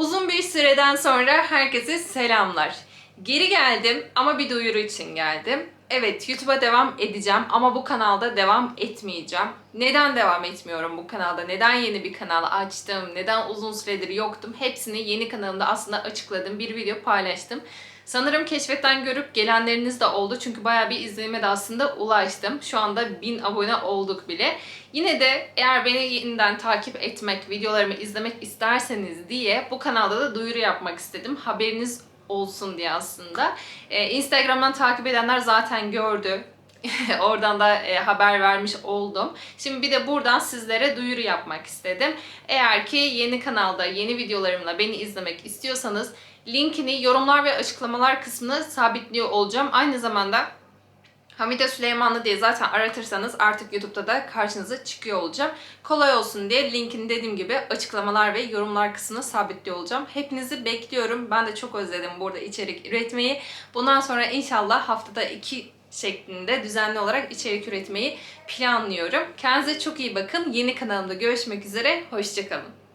Uzun bir süreden sonra herkese selamlar. Geri geldim ama bir duyuru için geldim. Evet YouTube'a devam edeceğim ama bu kanalda devam etmeyeceğim. Neden devam etmiyorum bu kanalda? Neden yeni bir kanal açtım? Neden uzun süredir yoktum? Hepsini yeni kanalımda aslında açıkladım. Bir video paylaştım. Sanırım keşfetten görüp gelenleriniz de oldu. Çünkü bayağı bir izlenime de aslında ulaştım. Şu anda 1000 abone olduk bile. Yine de eğer beni yeniden takip etmek, videolarımı izlemek isterseniz diye bu kanalda da duyuru yapmak istedim. Haberiniz olsun diye aslında. Ee, Instagram'dan takip edenler zaten gördü. Oradan da e, haber vermiş oldum. Şimdi bir de buradan sizlere duyuru yapmak istedim. Eğer ki yeni kanalda yeni videolarımla beni izlemek istiyorsanız linkini yorumlar ve açıklamalar kısmına sabitliyor olacağım. Aynı zamanda Hamide Süleymanlı diye zaten aratırsanız artık YouTube'da da karşınıza çıkıyor olacağım. Kolay olsun diye linkini dediğim gibi açıklamalar ve yorumlar kısmına sabitliyor olacağım. Hepinizi bekliyorum. Ben de çok özledim burada içerik üretmeyi. Bundan sonra inşallah haftada iki şeklinde düzenli olarak içerik üretmeyi planlıyorum. Kendinize çok iyi bakın. Yeni kanalımda görüşmek üzere. Hoşçakalın.